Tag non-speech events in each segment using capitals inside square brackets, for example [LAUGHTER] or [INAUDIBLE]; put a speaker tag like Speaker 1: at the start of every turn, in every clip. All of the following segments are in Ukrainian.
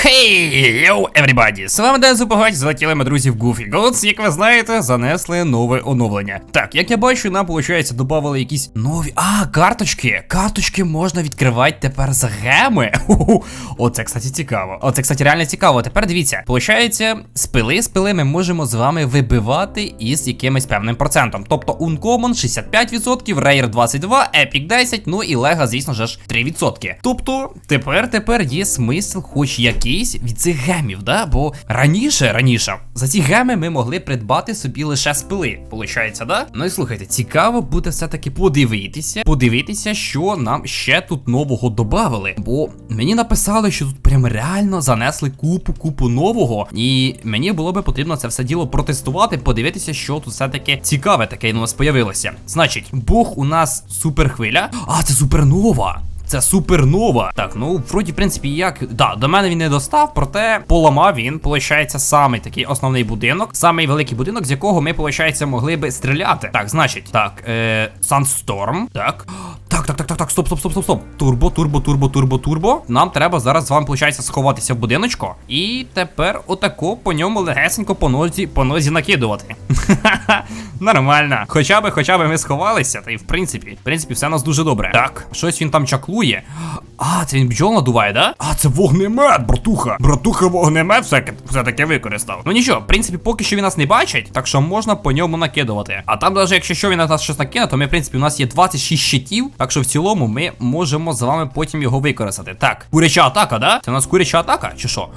Speaker 1: Хей, йоу, everybody! З вами Ден Погодь, залетіли ми друзі в Goofy Goats, як ви знаєте, занесли нове оновлення. Так, як я бачу, нам, виходить, додавали якісь нові. А, карточки! Карточки можна відкривати тепер з геми. Ху-ху. Оце, кстати, цікаво. Оце, кстати, реально цікаво. Тепер дивіться, получається, з пили з пили ми можемо з вами вибивати із якимось певним процентом. Тобто Uncommon 65%, Rare 22, Epic 10, ну і Lego, звісно ж, 3%. Тобто, тепер тепер є смисл, хоч якийсь від цих гемів, да? Бо раніше, раніше, за ці геми ми могли придбати собі лише спили. Получається, да? Ну і слухайте, цікаво буде все-таки подивитися, подивитися, що нам ще тут нового додавали. Бо мені написали, що тут прям реально занесли купу, купу нового. І мені було би потрібно це все діло протестувати, подивитися, що тут все-таки цікаве таке у нас появилося. Значить, Бог у нас суперхвиля. А, це супернова. Це супернова. Так, ну вроді, в принципі, як. Да, до мене він не достав, проте поламав він, виходить, самий такий основний будинок, самий великий будинок, з якого ми, виходить, могли би стріляти. Так, значить, так, е, Sunstorm, так. Так, так, так, так, так, стоп, стоп, стоп, стоп, стоп. Турбо, турбо, турбо, турбо, турбо. Нам треба зараз з вами, виходить, сховатися в будиночку. І тепер отако по ньому легесенько по нозі, по нозі накидувати. [LAUGHS] Нормально. Хоча би, хоча би ми сховалися, та й в принципі, в принципі, все у нас дуже добре. Так, щось він там чаклує. А, це він бджол надуває, да? А, це вогнемет, братуха. Братуха вогнемет все, все таки використав. Ну нічого, в принципі, поки що він нас не бачить, так що можна по ньому накидувати. А там, навіть якщо що він на нас щось накине, то ми, в принципі, у нас є 26 щитів, так що в цілому ми можемо з вами потім його використати. Так, куряча атака, да? Це у нас куряча атака, чи що?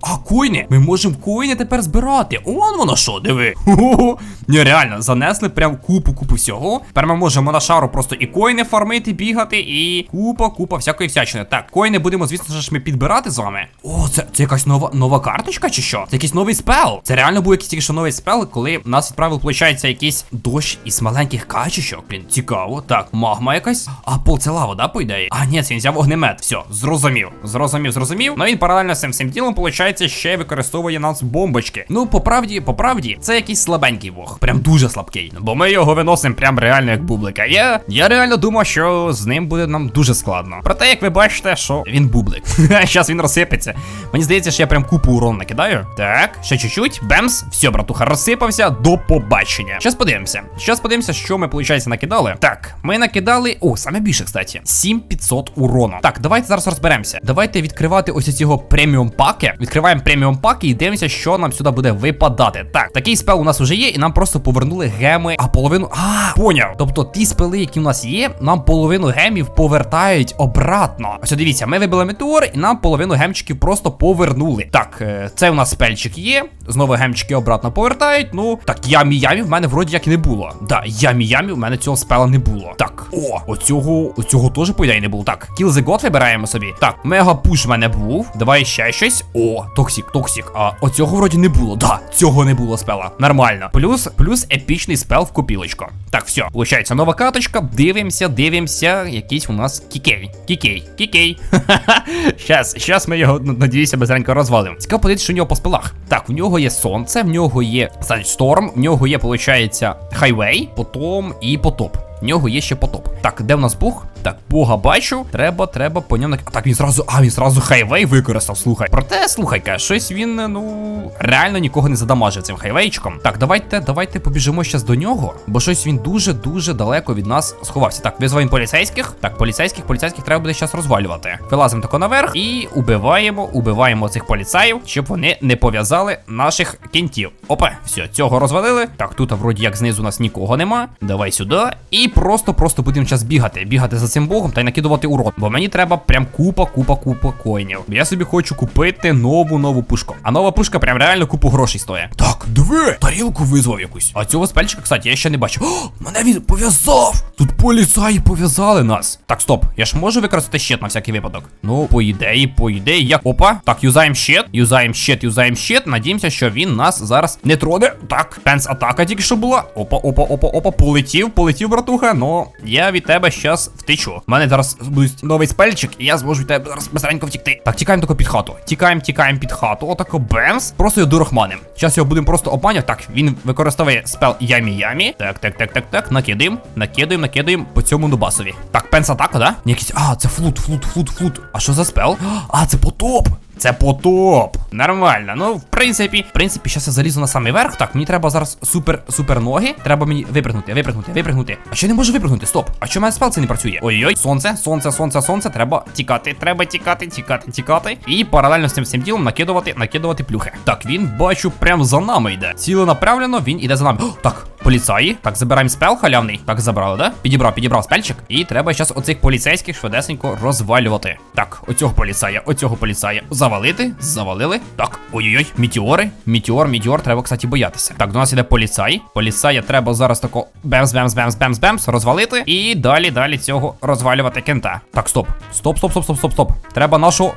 Speaker 1: А коїни! Ми можемо коїни тепер збирати. Он воно що, диви. Ху-ху-ху. Ні, реально, занесли прям купу, купу всього. Тепер ми можемо на шару просто і коїни фармити, бігати, і купа, купа всякої всячини. Так, коїни будемо, звісно ж, ми підбирати з вами. О, це, це якась нова нова карточка, чи що? Це якийсь новий спел. Це реально був якийсь тільки що новий спел, коли нас відправив, виходить, якийсь дощ із маленьких качечок. Блін, цікаво. Так, магма якась. А пол це лава, да, по ідеї? А, ні, це він взяв вогнемет. Все, зрозумів. Зрозумів, зрозумів. Ну він паралельно з цим всім ділом, виходить, ще використовує нас бомбочки. Ну, по правді, по правді, це якийсь слабенький вог. Прям дуже слабкий. Бо ми його виносимо прям реально як бублика. Я, я реально думав, що з ним буде нам дуже складно. Проте, як ви бачите, що він бублик. [LAUGHS] Зараз він розсипеться. Мені здається, що я прям купу урон накидаю. Так, ще чуть-чуть. Бемс. Все, братуха, розсипався. До побачення. Щас подивимося. Щас подивимося, що ми, виходить, накидали. Так, ми накидали. О, саме більше, кстати. 7500 урону. Так, давайте зараз розберемося. Давайте відкривати ось цього преміум паки. Відкриваємо преміум паки і дивимося, що нам сюди буде випадати. Так, такий спел у нас вже є, і нам просто повернули геми, а половину. А, поняв. Тобто ті спели, які у нас є, нам половину гемів повертають обратно. Ось дивіться, ми вибили метеор, і нам половину гемчиків просто повернули. Так, е, це у нас спельчик є. Знову гемчики обратно повертають. Ну, так, ямі ямі в мене вроді як не було. Да, ямі ямі в мене цього спела не було. Так, о, оцього, оцього теж по ідеї не було. Так, Kill the God вибираємо собі. Так, мега пуш в мене був. Давай ще щось. О, токсік, токсік. А оцього вроді не було. Да, цього не було спела. Нормально. Плюс, плюс епічний спел в копілочку. Так, все, получається нова каточка. Дивимося, дивимося. Якийсь у нас кікей. Кікей, кікей. [LAUGHS] Щас, щас ми його, надіюся, безренько розвалимо. Цікаво подивитися, що у нього по спелах. Так, в нього є сонце, в нього є Sandstorm, в нього є, виходить, хайвей, потом і потоп. В нього є ще потоп. Так, де в нас Бог? Так, Бога бачу. Треба, треба по ньому. А так він зразу. А, він зразу хайвей використав, слухай. Проте, слухай-ка, щось він, ну, реально нікого не задамажив цим хайвейчиком. Так, давайте, давайте побіжимо зараз до нього, бо щось він дуже-дуже далеко від нас сховався. Так, визиваємо поліцейських. Так, поліцейських, поліцейських треба буде зараз розвалювати. Вилазимо тако наверх і убиваємо, убиваємо цих поліцаїв, щоб вони не пов'язали наших кінтів. Опа, все, цього розвалили. Так, тут вроді як знизу у нас нікого нема. Давай сюди. І просто-просто будемо час бігати. Бігати за цим богом та й накидувати урон. Бо мені треба прям купа, купа, купа коїнів. Я собі хочу купити нову нову пушку. А нова пушка прям реально купу грошей стоїть. Так, диви, тарілку визвав якусь. А цього спельчика, кстати, я ще не бачив. О, мене він пов'язав! Тут поліцаї пов'язали нас. Так, стоп, я ж можу використати щит на всякий випадок. Ну, по ідеї, по ідеї, як. Опа. Так, юзаємо щит, юзаємо щит, юзаємо щит. Надіємося, що він нас зараз не троне. Так, пенс атака тільки що була. Опа, опа, опа, опа, полетів, полетів, братуха. Ну, я від тебе щас втечу. Втечу. У мене зараз буде новий спельчик, і я зможу тебе зараз безренько втікти. Так, тікаємо тако під хату. Тікаємо, тікаємо під хату. Отако бемс. Просто його дурахманим. Зараз його будемо просто обманювати. Так, він використовує спел ямі-ямі. Так, так, так, так, так. Накидаємо, накидаємо, накидаємо по цьому нубасові. Так, пенс атака, да? Ні, якийсь. А, це флут, флут, флут, флут. А що за спел? А, це потоп. Це потоп. Нормально. Ну, в принципі, в принципі, зараз я залізу на самий верх. Так, мені треба зараз супер супер ноги. Треба мені випрыгнути, випрыгнути, випрыгнути. А що я не можу випрыгнути? Стоп. А що в мене спел це не працює? Ой-ой, сонце, сонце, сонце, сонце. Треба тікати, треба тікати, тікати, тікати. І паралельно з цим всім ділом накидувати, накидувати плюхи. Так, він бачу, прям за нами йде. Ціленаправлено, він іде за нами. О, так, поліцаї. Так, забираємо спел халявний. Так, забрали, да? Підібрав, підібрав спельчик. І треба зараз оцих поліцейських швидесенько розвалювати. Так, оцього поліцая, оцього поліцая. Завалити, завалили. Так, ой-ой-ой, мітіори. Мітіор, мітіор, треба, кстати, боятися. Так, до нас іде поліцай. Поліцая треба зараз тако бемс, бемс, бемс, бемс, бемс, розвалити. І далі, далі цього розвалювати кента. Так, стоп. Стоп, стоп, стоп, стоп, стоп, стоп. Треба нашого.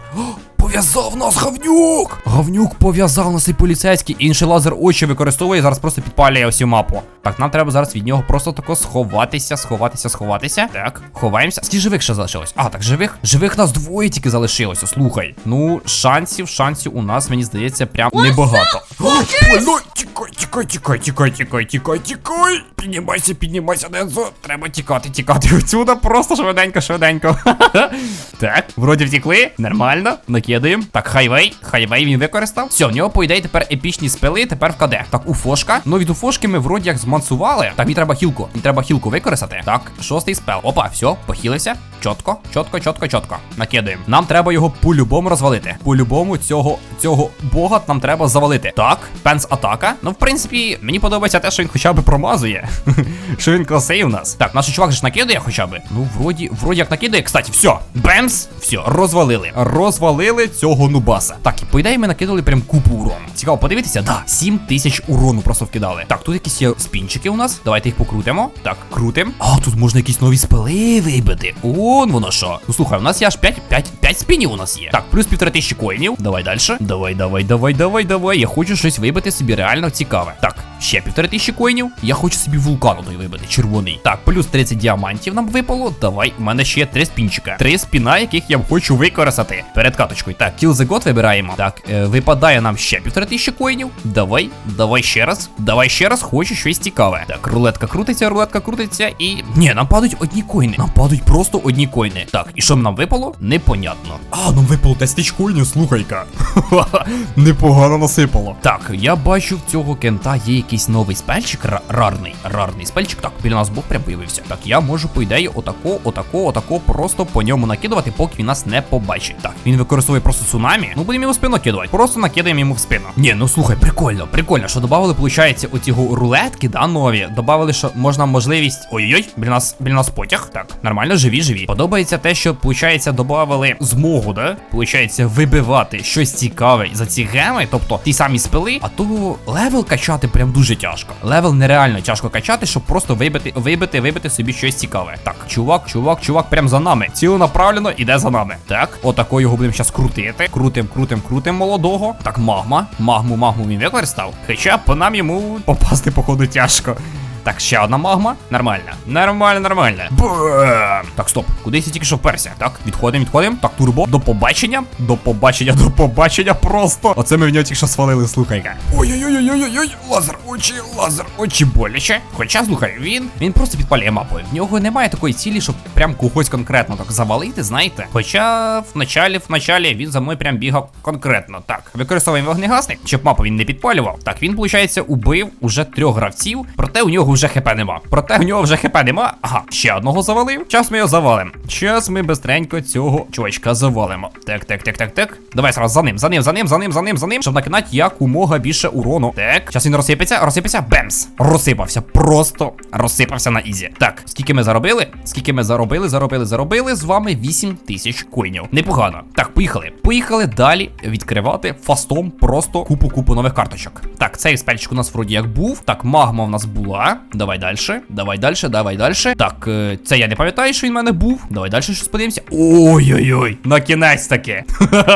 Speaker 1: Пов'язав нас говнюк! Говнюк пов'язав нас і поліцейський. Інший лазер очі використовує, зараз просто підпалює всю мапу. Так, нам треба зараз від нього просто тако сховатися, сховатися, сховатися. Так, ховаємося. Скільки живих ще залишилось? А, так, живих? Живих нас двоє тільки залишилося. Слухай. Ну, шансів, шансів у нас, мені здається, прям небагато. Тікай, тікай, тікай, тікай, тікай, тікай, тікай. Піднімайся, піднімайся, Дензо. Треба тікати, тікати [LAUGHS] відсюди. Просто швиденько, швиденько. [LAUGHS] Так, вроді втікли. Нормально. Накидаємо. Так, хайвей. Хайвей він використав. Все, в нього, по ідеї, тепер епічні спили, тепер в КД. Так, уфошка. Ну від уфошки ми вроді як змансували. Так, мені треба хілку. Мені треба хілку використати. Так, шостий спел. Опа, все, похилився. Чотко, чотко, чотко, чотко. Накидаємо. Нам треба його по-любому розвалити. По-любому цього цього бога нам треба завалити. Так, пенс атака. Ну, в принципі, мені подобається те, що він хоча б промазує. [LAUGHS] що він у нас. Так, наш чувак ж накидає хоча б. Ну, вроді, вроді як накидає. Кстати, все. Бемс. Все, розвалили. Розвалили цього нубаса. Так, і по ідеї ми накидали прям купу урону. Цікаво подивитися, да, 7 тисяч урону просто вкидали. Так, тут якісь є спінчики у нас. Давайте їх покрутимо. Так, крутим. А, тут можна якісь нові спели вибити. Он воно що. Ну слухай, у нас є аж 5, 5, 5 спінів у нас є. Так, плюс півтори тисячі коїнів. Давай далі. Давай, давай, давай, давай, давай. Я хочу щось вибити собі реально цікаве. Так, ще півтори тисячі коїнів. Я хочу собі вулкан той вибити, червоний. Так, плюс 30 діамантів нам випало. Давай, у мене ще три спінчика. Три спіна, яких я хочу використати. Перед каточкою. Так, Kill the God вибираємо. Так, е, випадає нам ще півтори тисячі коїнів. Давай, давай ще раз. Давай ще раз, хочу щось цікаве. Так, рулетка крутиться, рулетка крутиться і. Ні, нам падають одні коїни. Нам падають просто одні коїни. Так, і що нам випало? Непонятно. А, нам випало 10 тисяч коїнів, слухай-ка. [LAUGHS] Непогано насипало. Так, я бачу в цього кента є якийсь новий спельчик, ра- рарний. Рарний спельчик. Так, біля нас бог прям появився. Так, я можу, по ідеї, отако, отако, отако, просто по ньому накидувати, поки він нас не побачить. Так, він використовує просто цунамі. Ну, будемо його в спину кидувати. Просто накидаємо йому в спину. Ні, ну слухай, прикольно, прикольно, що додали, виходить, оці рулетки, да, нові. Добавили, що можна можливість. Ой-ой, біля нас, біля нас потяг. Так, нормально, живі, живі. Подобається те, що, виходить, додавали змогу, да? Получається, вибивати щось цікаве за ці геми, тобто ті самі спили, а то левел качати прям дуже тяжко. Левел нереально тяжко качати, щоб просто вибити, вибити, вибити собі щось цікаве. Так, чувак, чувак, чувак, прям за нами. Ціленаправлено іде за нами. Так, отако його будемо зараз крутити. Крутим, крутим, крутим молодого. Так, магма. Магму, магму він використав. Хоча по нам йому попасти, походу, тяжко. Так, ще одна магма. Нормально. Нормально, нормально. Бам! Так, стоп. Кудись я тільки що вперся. Так, відходимо, відходимо. Так, турбо. До побачення. До побачення, до побачення просто. Оце ми в нього тільки що свалили, слухай-ка. Ой-ой-ой-ой-ой-ой, лазер, очі, лазер, очі боляче. Хоча, слухай, він він просто підпалює мапою. В нього немає такої цілі, щоб прям когось конкретно так завалити, знаєте. Хоча в началі, в началі він за мною прям бігав конкретно. Так, використовуємо вогнегасник, щоб мапу він не підпалював. Так, він, виходить, убив уже трьох гравців, проте у нього вже хп нема. Проте у нього вже хп нема. Ага, ще одного завалив. Час ми його завалимо. Час ми бистренько цього чувачка завалимо. Так, так, так, так, так. Давай зараз за ним, за ним, за ним, за ним, за ним, за ним, щоб накинати якомога більше урону. Так, зараз він розсипеться, розсипеться, бемс. Розсипався, просто розсипався на ізі. Так, скільки ми заробили? Скільки ми заробили, заробили, заробили з вами 8 тисяч коїнів. Непогано. Так, поїхали. Поїхали далі відкривати фастом просто купу-купу нових карточок. Так, цей спельчик у нас вроді як був. Так, магма в нас була. Давай далі. Давай далі, давай далі. Так, е, це я не пам'ятаю, що він в мене був. Давай далі щось подивимося. Ой-ой-ой, на кінець таке.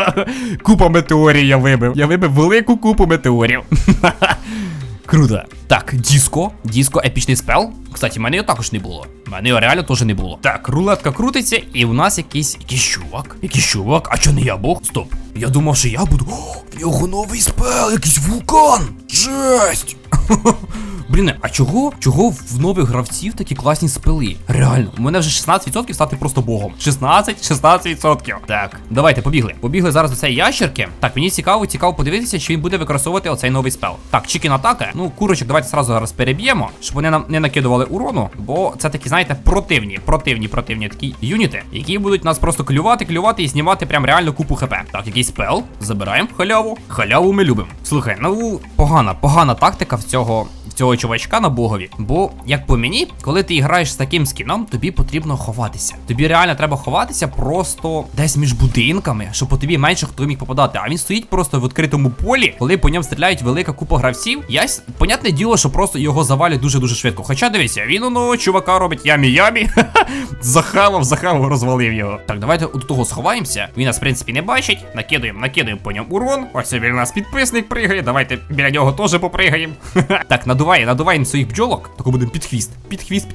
Speaker 1: [LAUGHS] Купа метеорів я вибив. Я вибив велику купу метеорів. [LAUGHS] Круто. Так, диско. Диско, епічний спел. Кстати, в мене його також не було. В мене його реально теж не було. Так, рулетка крутиться, і у нас якийсь якийсь чувак. Якийсь чувак. А чо не я бог? Стоп. Я думав, що я буду. О, в нього новий спел, якийсь вулкан. Жесть. [LAUGHS] Блін, а чого? Чого в нових гравців такі класні спили? Реально, у мене вже 16% стати просто богом. 16, 16%. Так, давайте побігли. Побігли зараз до цієї ящерки. Так, мені цікаво, цікаво подивитися, чи він буде використовувати оцей новий спел. Так, чікін атака. Ну, курочок, давайте сразу зараз переб'ємо, щоб вони нам не накидували урону. Бо це такі, знаєте, противні, противні, противні такі юніти, які будуть нас просто клювати, клювати і знімати прям реально купу хп. Так, якийсь спел. Забираємо халяву. Халяву ми любимо. Слухай, ну погана, погана тактика в цього в цього чувачка на богові. Бо, як по мені, коли ти граєш з таким скіном, тобі потрібно ховатися. Тобі реально треба ховатися просто десь між будинками, щоб по тобі менше хто міг попадати. А він стоїть просто в відкритому полі, коли по ньому стріляють велика купа гравців. Я понятне діло, що просто його завалять дуже-дуже швидко. Хоча дивися, він ну чувака робить ямі-ямі. [LAUGHS] захавав, захавав, розвалив його. Так, давайте до того сховаємося. Він нас, в принципі, не бачить. Накидуємо, накидуємо по ньому урон. Ось у нас підписник пригає. Давайте біля нього теж попригаємо. [LAUGHS] так, надуває, надуває своїх бджолок. Тако будемо під хвіст. Під хвіст.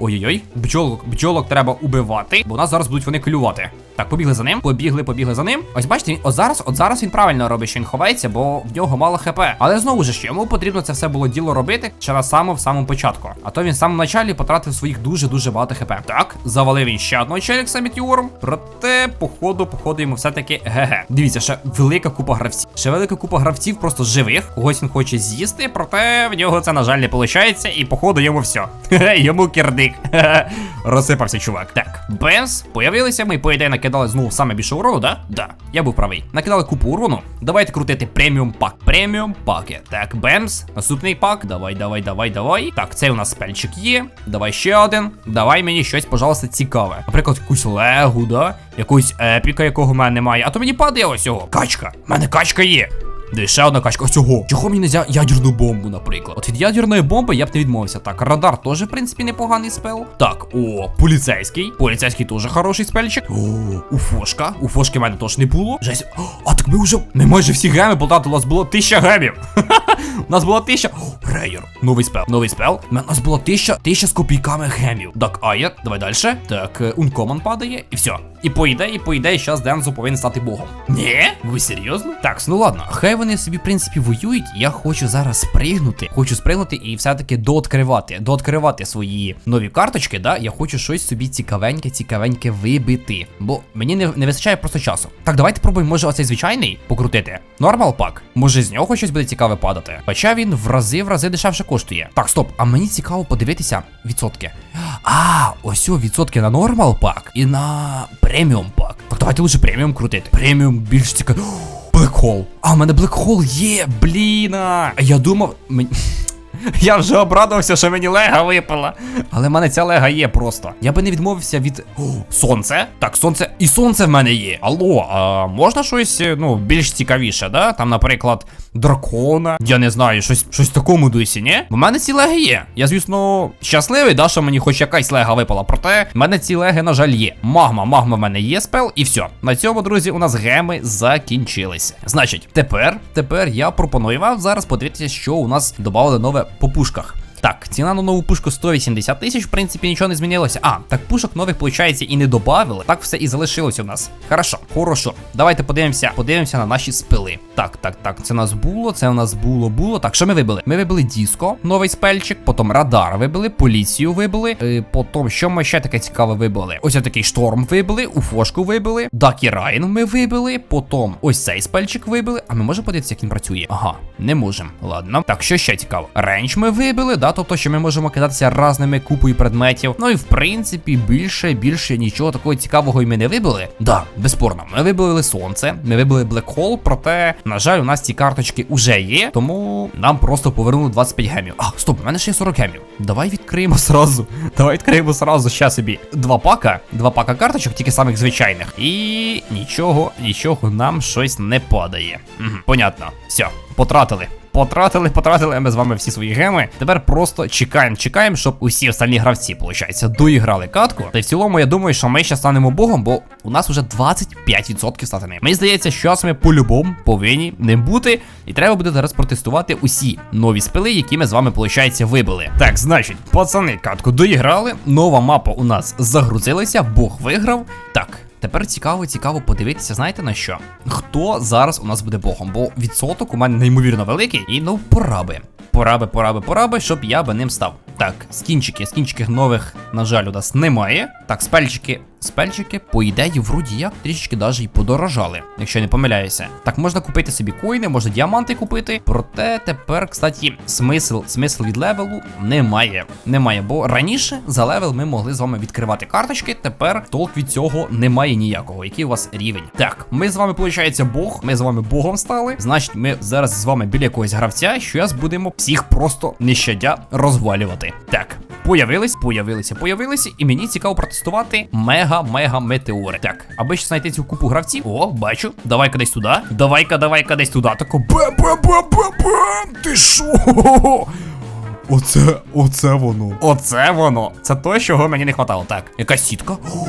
Speaker 1: Ой-ой-ой, бджолок, бджолок треба убивати, бо нас зараз будуть вони клювати. Так, побігли за ним, побігли, побігли за ним. Ось бачите, він, от зараз, от зараз він правильно робить, що він ховається, бо в нього мало хп. Але знову ж йому потрібно це все було діло робити ще на самому в самому початку. А то він в самому началі потратив своїх дуже-дуже багато хп. Так, завалив він ще одного челікса метеором. Проте, походу, походу, йому все-таки ге-ге. Дивіться, ще велика купа гравців. Ще велика купа гравців просто живих. Когось він хоче з'їсти, проте в нього це, на жаль, не виходить. І походу йому все. [LAUGHS] Йому кирдик. [LAUGHS] Розсипався чувак. Так, Бенс, появилися ми, по ідеї, накидали знову саме більше урону, да? Да, я був правий. Накидали купу урону. Давайте крутити преміум пак. Преміум паки. Так, Бемс, наступний пак. Давай, давай, давай, давай. Так, цей у нас спельчик є. Давай ще один. Давай мені щось, пожалуйста, цікаве. Наприклад, якусь легу, да? Якусь епіка, якого в мене немає. А то мені падає ось цього. Качка. У мене качка є. Де ще одна качка. Ось цього. Чого мені не взяв ядерну бомбу, наприклад? От від ядерної бомби я б не відмовився. Так, радар теж, в принципі, непоганий спел. Так, о, поліцейський. Поліцейський теж хороший спельчик. О, уфошка. Уфошки в мене теж не було. Жесть. А так ми вже. Ми майже всі геми потратили. У нас було тисяча гемів. [LAUGHS] У нас було тисяча. Рейер. Новий спел. Новий спел. У нас було тисяча, тисяча з копійками гемів. Так, Айер, давай далі. Так, ункоман падає, і все. І по ідеї, по ідеї, зараз Дензо повинен стати богом. Ні? Ви серйозно? Так, ну ладно, хай вони собі, в принципі, воюють. Я хочу зараз спригнути. Хочу спригнути і все-таки дооткривати. Дооткривати свої нові карточки, да? Я хочу щось собі цікавеньке, цікавеньке вибити. Бо мені не, не вистачає просто часу. Так, давайте пробуємо, може, оцей звичайний покрутити. Нормал пак. Може з нього щось буде цікаве падати. Хоча він в рази в рази дешевше коштує. Так, стоп, а мені цікаво подивитися відсотки. А, ось о, відсотки на нормал пак і на преміум пак. Так давайте лише преміум крутити. Преміум більш цікаво. Блекхол. А, в мене блекхол є, бліна. Я думав. Мен... [LAUGHS] Я вже обрадувався, що мені лега випала. Але в мене ця лега є просто. Я би не відмовився від О, сонце. Так, сонце. І сонце в мене є. Алло, а можна щось ну, більш цікавіше, да? Там, наприклад, дракона. Я не знаю, щось щось такому дусі, ні? В мене ці леги є. Я, звісно, щасливий, да, що мені хоч якась лега випала. Проте в мене ці леги, на жаль, є. Магма, магма в мене є спел, і все. На цьому, друзі, у нас геми закінчилися. Значить, тепер, тепер я пропоную вам зараз подивитися, що у нас додали нове по пушках. Так, ціна на нову пушку 180 тисяч, в принципі, нічого не змінилося. А, так пушок нових, виходить, і не додавали. Так все і залишилося у нас. Хорошо, хорошо. Давайте подивимося, подивимося на наші спили. Так, так, так. Це у нас було, це у нас було, було. Так, що ми вибили? Ми вибили Діско, новий спельчик, потім радар вибили, поліцію вибили. Е, потім, що ми ще таке цікаве вибили? Ось такий шторм вибили, уфошку вибили, Дакі Райн ми вибили, потім ось цей спельчик вибили. А ми можемо подивитися, як він працює? Ага, не можемо. Ладно. Так, що ще цікаво? Ренч ми вибили, да, тобто, що ми можемо кидатися разними купою предметів. Ну і в принципі, більше, більше нічого такого цікавого і ми не вибили. Да, безспорно, ми вибили сонце, ми вибили блекхол, проте, на жаль, у нас ці карточки уже є, тому нам просто повернули 25 гемів. А, стоп, у мене ще є 40 гемів. Давай відкриємо сразу. [LAUGHS] Давай відкриємо сразу ще собі два пака, два пака карточок, тільки самих звичайних. І нічого, нічого нам щось не падає. Угу, понятно. Все, потратили. Потратили, потратили ми з вами всі свої геми. Тепер просто чекаємо, чекаємо, щоб усі остальні гравці, виходить, доіграли катку. Та й в цілому, я думаю, що ми ще станемо богом, бо у нас вже 25% статини. Мені здається, що ми по-любому повинні не бути. І треба буде зараз протестувати усі нові спили, які ми з вами, виходить, вибили. Так, значить, пацани, катку доіграли. Нова мапа у нас загрузилася, Бог виграв. Так. Тепер цікаво, цікаво подивитися, знаєте на що? Хто зараз у нас буде богом? Бо відсоток у мене неймовірно великий, і ну пора би. Пора би, пора би, пора би, щоб я би ним став. Так, скінчики, скінчики нових, на жаль, у нас немає. Так, спельчики. Спельчики, по ідеї, вроді як трішечки навіть і подорожали, якщо не помиляюся. Так, можна купити собі коїни, можна діаманти купити. Проте тепер, кстати, смисл, смисл від левелу немає. Немає, бо раніше за левел ми могли з вами відкривати карточки. Тепер толк від цього немає ніякого. Який у вас рівень? Так, ми з вами, виходить, Бог. Ми з вами Богом стали. Значить, ми зараз з вами біля якогось гравця. Щас будемо всіх просто не щадя розвалювати. Так. Появились, появилися, появилися, і мені цікаво протестувати мега-мега метеори. Так, аби ще знайти цю купу гравців. О, бачу. Давай-ка десь туди. Давай-ка, давай-ка десь туди. Тако бам-бам-бам-бам-бам. Ти шо?
Speaker 2: Оце, оце воно.
Speaker 1: Оце воно. Це то, чого мені не хватало. Так, якась сітка. О,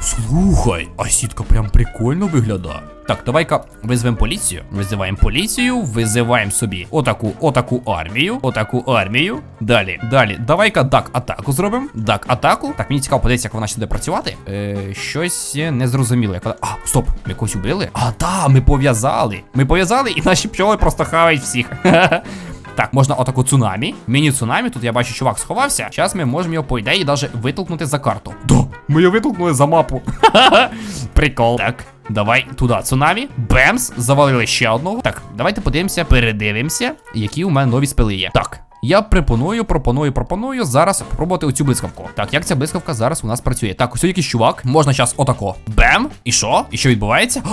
Speaker 1: слухай, а сітка прям прикольно виглядає. Так, давай-ка визвемо поліцію. Визиваємо поліцію, визиваємо собі отаку, отаку армію, отаку армію. Далі, далі, давай-ка дак атаку зробимо. Дак атаку. Так, мені цікаво подивитися, як вона ще буде працювати. Е, щось не зрозуміло. Як вона... А, стоп, ми когось убили? А, да, ми пов'язали. Ми пов'язали, і наші пчоли просто хавають всіх. [LAUGHS] Так, можна отаку цунамі. Міні-цунамі. Тут я бачу, чувак сховався. Зараз ми можемо його, по ідеї, навіть витолкнути за карту.
Speaker 2: Да, ми його витолкнули за мапу. [LAUGHS]
Speaker 1: Прикол. Так, давай туди. Цунамі. Бемс. Завалили ще одного. Так, давайте подивимося, передивимося, які у мене нові спили є. Так. Я пропоную, пропоную, пропоную зараз спробувати оцю блискавку. Так, як ця блискавка зараз у нас працює? Так, ось якийсь чувак. Можна зараз отако. Бем. І що? І що відбувається? [GASPS]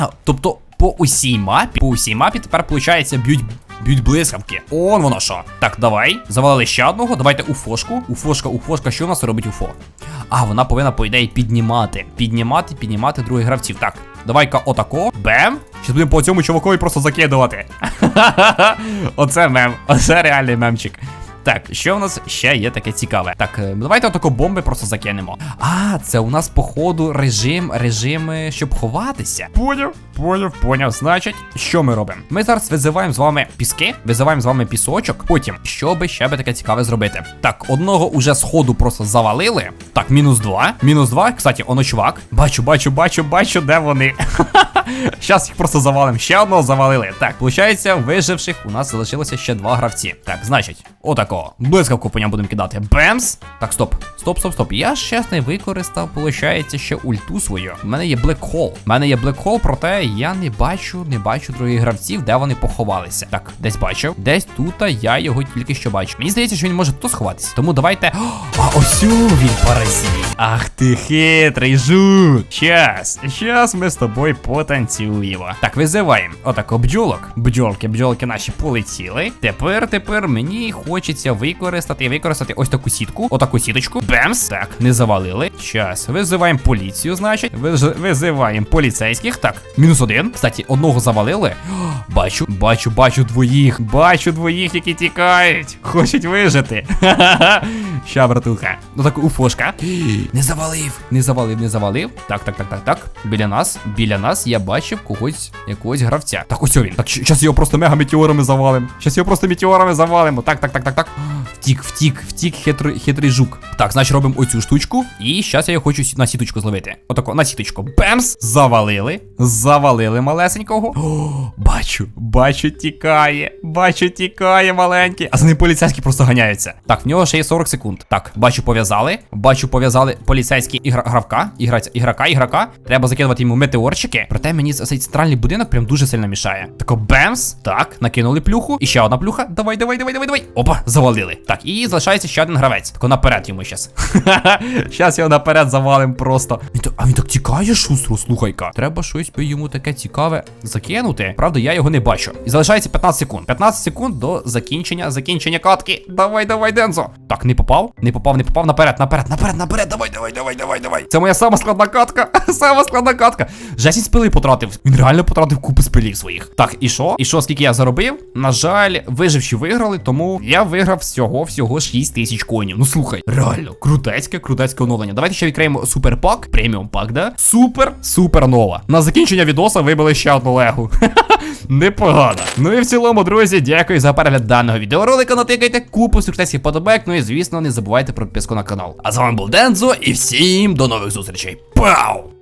Speaker 1: А, тобто по усій мапі, по усій мапі тепер, виходить, б'ють Б'ють блискавки. Он воно що. Так, давай. Завалили ще одного. Давайте уфошку. Уфошка, уфошка, що у нас робить уфо? А, вона повинна, по ідеї, піднімати. Піднімати, піднімати других гравців. Так, давай-ка отако. Бем. Щас будемо по цьому чувакові просто закидувати. [LAUGHS] Оце мем. Оце реальний мемчик. Так, що в нас ще є таке цікаве? Так, е, давайте отако бомби просто закинемо. А, це у нас, походу, режим, режим, е, щоб ховатися. Поняв, поняв, поняв. Значить, що ми робимо? Ми зараз визиваємо з вами піски, визиваємо з вами пісочок. Потім, що би ще би таке цікаве зробити? Так, одного уже сходу просто завалили. Так, мінус два. Мінус два. Кстати, оно чувак. Бачу, бачу, бачу, бачу, де вони. [LAUGHS] Щас їх просто завалимо. Ще одного завалили. Так, виходить, виживших у нас залишилося ще два гравці. Так, значить, отако. Блискавку по ньому будемо кидати. Бемс. Так, стоп. Стоп, стоп, стоп. Я ж чесно використав, виходить, ще ульту свою. У мене є блекхол. У мене є блекхол, проте я не бачу, не бачу других гравців, де вони поховалися. Так, десь бачив. Десь тут я його тільки що бачу. Мені здається, що він може тут сховатися. Тому давайте. А ось він паразит. Ах ти хитрий жут. Щас, щас ми з тобою потанцюємо. Так, визиваємо. Отако бджолок. Бджолки, бджолки наші полетіли. Тепер, тепер мені хочеться використати, використати ось таку сітку. Отаку сіточку. Бемс. Так, не завалили. Час. визиваємо поліцію, значить. Виз- Визиваємо поліцейських. Так, мінус один. Кстати, одного завалили. [GASPS] Бачу, бачу, бачу двоїх. Бачу двоїх, які тікають. Хочуть вижити. [LAUGHS] Ха-ха-ха. Ща, братуха. Ну так, уфошка. Не завалив. Не завалив, не завалив. Так, так, так, так, так. Біля нас, біля нас я бачив когось, якогось гравця. Так, ось він. Так, щас його просто мега метеорами завалим. Щас його просто метеорами завалимо. Так, так, так, так, так. Втік, втік, втік, хитрий, хитрий жук. Так, значить робимо оцю штучку. І щас я його хочу на сіточку зловити. Отако, на сіточку. Бемс! Завалили. Завалили малесенького. О, бачу, бачу, тікає. Бачу, тікає маленький. А за ним поліцейські просто ганяються. Так, в нього ще є 40 секунд. Так, бачу, пов'язали. Бачу, пов'язали поліцейські ігра, гравка, іграця, іграка, іграка. Треба закидувати йому метеорчики. Проте мені цей центральний будинок прям дуже сильно мішає. Тако бемс. Так, накинули плюху. І ще одна плюха. Давай, давай, давай, давай, давай. Опа, завалили. Так. Так, і залишається ще один гравець. Тако наперед йому щас. [LAUGHS] Щас його наперед завалим просто. А він так тікає шустро, слухай-ка. Треба щось би йому таке цікаве закинути. Правда, я його не бачу. І залишається 15 секунд. 15 секунд до закінчення, закінчення катки. Давай, давай, Дензо. Так, не попав? Не попав, не попав. Наперед, наперед, наперед, наперед. Давай, давай, давай, давай, давай. Це моя сама складна катка. [LAUGHS] Сама складна катка. Жесть спили потратив. Він реально потратив купу спилів своїх. Так, і що? І що, скільки я заробив? На жаль, виживші виграли, тому я виграв всього всього 6 тисяч коїнів. Ну слухай, реально, крутецьке, крутецьке оновлення. Давайте ще відкриємо супер пак, преміум пак, да? Супер, супер нова. На закінчення відоса вибили ще одну легу. [LAUGHS] Непогано. Ну і в цілому, друзі, дякую за перегляд даного відеоролика. Натикайте купу сюрпризів подобайк. Ну і звісно, не забувайте про підписку на канал. А з вами був Дензо, і всім до нових зустрічей. Пау!